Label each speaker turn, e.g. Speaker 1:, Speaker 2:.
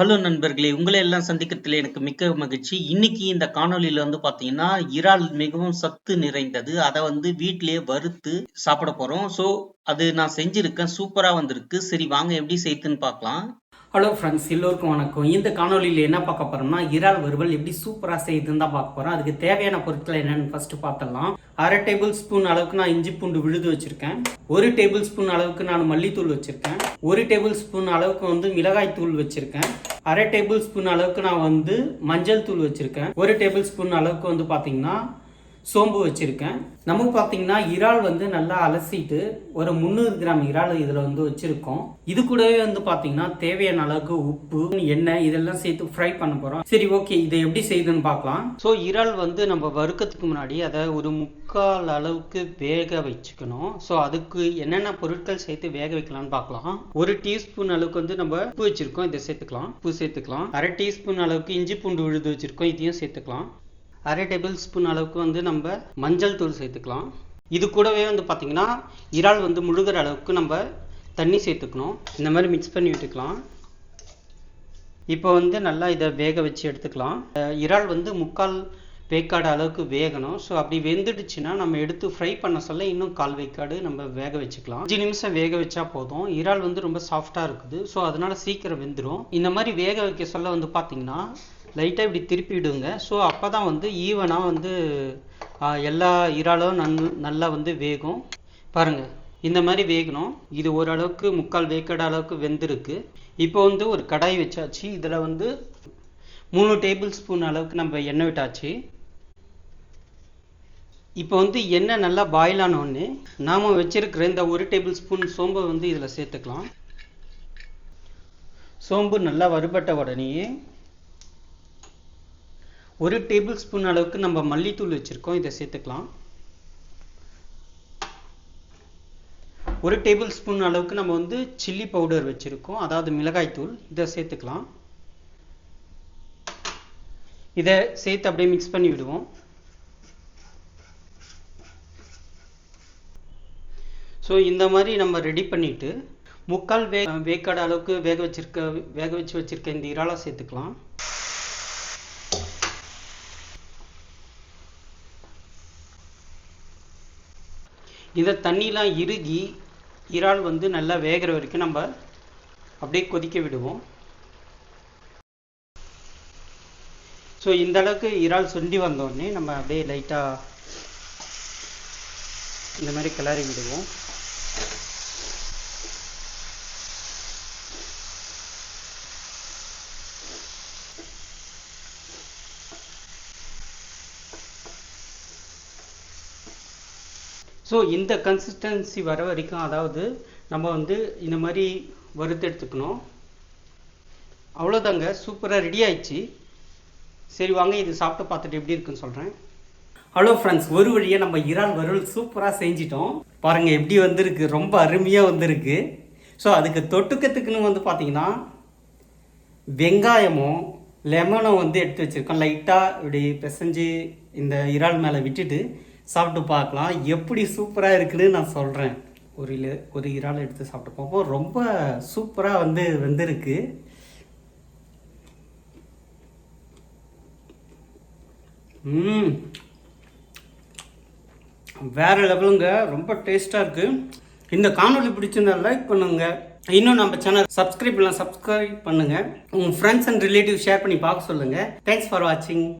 Speaker 1: Hello நண்பர்களே! உங்களை எல்லாம் சந்திக்கிறதுல எனக்கு மிக்க மகிழ்ச்சி. இன்னைக்கு இந்த காணொளியில வந்து பாத்தீங்கன்னா இறால் மிகவும் சத்து நிறைந்தது. அதை வந்து வீட்டிலேயே வறுத்து சாப்பிட போறோம். ஸோ, அது நான் செஞ்சிருக்கேன். சூப்பரா வந்திருக்கு. சரி வாங்க எப்படி செய்யுதுன்னு பார்க்கலாம்.
Speaker 2: ஹலோ ஃப்ரெண்ட்ஸ் எல்லோருக்கும் வணக்கம். இந்த காணொலியில் என்ன பார்க்க போகிறோம்னா இறால் வறுவல் எப்படி சூப்பராக செய்யுதுன்னு தான் பார்க்க போகிறோம் அதுக்கு தேவையான பொருட்கள் என்னென்னு ஃபஸ்ட்டு பார்த்துடலாம். அரை டேபிள் ஸ்பூன் அளவுக்கு நான் இஞ்சி பூண்டு விழுது வச்சுருக்கேன். ஒரு டேபிள் ஸ்பூன் அளவுக்கு நான் மல்லித்தூள் வச்சுருக்கேன். ஒரு டேபிள் ஸ்பூன் அளவுக்கு வந்து மிளகாய் தூள் வச்சுருக்கேன். அரை டேபிள் ஸ்பூன் அளவுக்கு நான் வந்து மஞ்சள் தூள் வச்சுருக்கேன். ஒரு டேபிள் ஸ்பூன் அளவுக்கு வந்து பார்த்தீங்கன்னா சோம்பு வச்சுருக்கேன். நமக்கு பார்த்தீங்கன்னா இறால் வந்து நல்லா அலசிட்டு ஒரு முந்நூறு கிராம் இறால் இதில் வந்து வச்சுருக்கோம். இது கூடவே வந்து பார்த்தீங்கன்னா தேவையான அளவுக்கு உப்பு எண்ணெய் இதெல்லாம் சேர்த்து ஃப்ரை பண்ண போகிறோம் சரி ஓகே இதை எப்படி செய்யுதுன்னு பார்க்கலாம். ஸோ இறால் வந்து நம்ம வறுக்கிறதுக்கு முன்னாடி அதை ஒரு முக்கால் அளவுக்கு வேக வச்சுக்கணும். ஸோ அதுக்கு என்னென்ன பொருட்கள் சேர்த்து வேக வைக்கலாம்னு பார்க்கலாம். ஒரு டீஸ்பூன் அளவுக்கு வந்து நம்ம உப்பு வச்சுருக்கோம். இதை சேர்த்துக்கலாம். உப்பு சேர்த்துக்கலாம். அரை டீஸ்பூன் அளவுக்கு இஞ்சி பூண்டு விழுது வச்சுருக்கோம். இதையும் சேர்த்துக்கலாம். அரை டேபிள் ஸ்பூன் அளவுக்கு வந்து நம்ம மஞ்சள் தூள் சேர்த்துக்கலாம். இது கூடவே வந்து பார்த்திங்கன்னா இறால் வந்து முழுகிற அளவுக்கு நம்ம தண்ணி சேர்த்துக்கணும். இந்த மாதிரி மிக்ஸ் பண்ணி விட்டுக்கலாம். இப்போ வந்து நல்லா இதை வேக வச்சு எடுத்துக்கலாம். இறால் வந்து முக்கால் வேக்காடு அளவுக்கு வேகணும். ஸோ அப்படி வெந்துடுச்சுன்னா நம்ம எடுத்து ஃப்ரை பண்ண சொல்ல இன்னும் கால் வேக்காடு நம்ம வேக வச்சுக்கலாம். அஞ்சு நிமிஷம் வேக வச்சா போதும். இறால் வந்து ரொம்ப சாஃப்டாக இருக்குது. ஸோ அதனால சீக்கிரம் வெந்துடும் இந்த மாதிரி வேக வைக்க சொல்ல வந்து பார்த்தீங்கன்னா லைட்டாக இப்படி திருப்பி விடுங்க ஸோ அப்போ தான் வந்து ஈவனாக வந்து எல்லா இறாலும் நன் நல்லா வந்து வேகும். பாருங்கள் இந்த மாதிரி வேகணும். இது ஓரளவுக்கு முக்கால் வேக்கட அளவுக்கு வெந்திருக்கு. இப்போ வந்து ஒரு கடாய் வச்சாச்சு. இதில் வந்து மூணு டேபிள் ஸ்பூன் அளவுக்கு நம்ம எண்ணெய் விட்டாச்சு. இப்போ வந்து எண்ணெய் நல்லா பாயில் ஆனோடனே உடனே நாம வச்சிருக்கிற இந்த ஒரு டேபிள் ஸ்பூன் சோம்பை வந்து இதில் சேர்த்துக்கலாம். சோம்பு நல்லா வறுபட்ட உடனேயே ஒரு டேபிள் ஸ்பூன் அளவுக்கு நம்ம மல்லித்தூள் வச்சுருக்கோம். இதை சேர்த்துக்கலாம். ஒரு டேபிள் ஸ்பூன் அளவுக்கு நம்ம வந்து சில்லி பவுடர் வச்சுருக்கோம். அதாவது மிளகாய்த்தூள். இதை சேர்த்துக்கலாம். இதை சேர்த்து அப்படியே மிக்ஸ் பண்ணி விடுவோம். ஸோ இந்த மாதிரி நம்ம ரெடி பண்ணிட்டு முக்கால் வே வேக்காடு அளவுக்கு வேக வச்சிருக்க வேக வச்சு வச்சிருக்க இந்த இறாலை சேர்த்துக்கலாம். இதை தண்ணிலாம் இறுகி இறால் வந்து நல்லா வேகிற வரைக்கும் நம்ம அப்படியே கொதிக்க விடுவோம். ஸோ இந்த அளவுக்கு இறால் சுண்டி வந்தோடனே நம்ம அப்படியே லைட்டாக இந்த மாதிரி கிளறி விடுவோம். ஸோ இந்த கன்சிஸ்டன்சி வர வரைக்கும் அதாவது நம்ம வந்து இந்த மாதிரி வறுத்தெடுத்துக்கணும் அவ்வளோதாங்க சூப்பராக ரெடி ஆயிடுச்சு. சரி வாங்க இது சாப்பிட்டு பார்த்துட்டு எப்படி இருக்குன்னு சொல்கிறேன் ஹலோ ஃப்ரெண்ட்ஸ் ஒரு வழியாக நம்ம இறால் வறுவல் சூப்பராக செஞ்சிட்டோம். பாருங்கள் எப்படி வந்திருக்கு. ரொம்ப அருமையாக வந்திருக்கு. ஸோ அதுக்கு தொட்டுக்கத்துக்குன்னு வந்து பார்த்தீங்கன்னா வெங்காயமும் லெமனும் வந்து எடுத்து வச்சுருக்கோம். லைட்டாக இப்படி பிசைஞ்சு இந்த இறால் மேலே விட்டுட்டு சாப்பிட்டு பார்க்கலாம். எப்படி சூப்பராக இருக்குன்னு நான் சொல்கிறேன் ஒரு இல ஒரு இறால் எடுத்து சாப்பிட்டு பார்ப்போம். ரொம்ப சூப்பராக வந்து வெந்திருக்கு. வேறு லெவலுங்க. ரொம்ப டேஸ்ட்டாக இருக்குது இந்த காணொலி பிடிச்சிருந்தா லைக் பண்ணுங்கள் இன்னும் நம்ம சேனல் சப்ஸ்கிரைப் பண்ணலாம் சப்ஸ்கிரைப் பண்ணுங்க. உங்கள் ஃப்ரெண்ட்ஸ் அண்ட் ரிலேட்டிவ் ஷேர் பண்ணி பார்க்க சொல்லுங்கள் தேங்க்ஸ் ஃபார் வாட்சிங்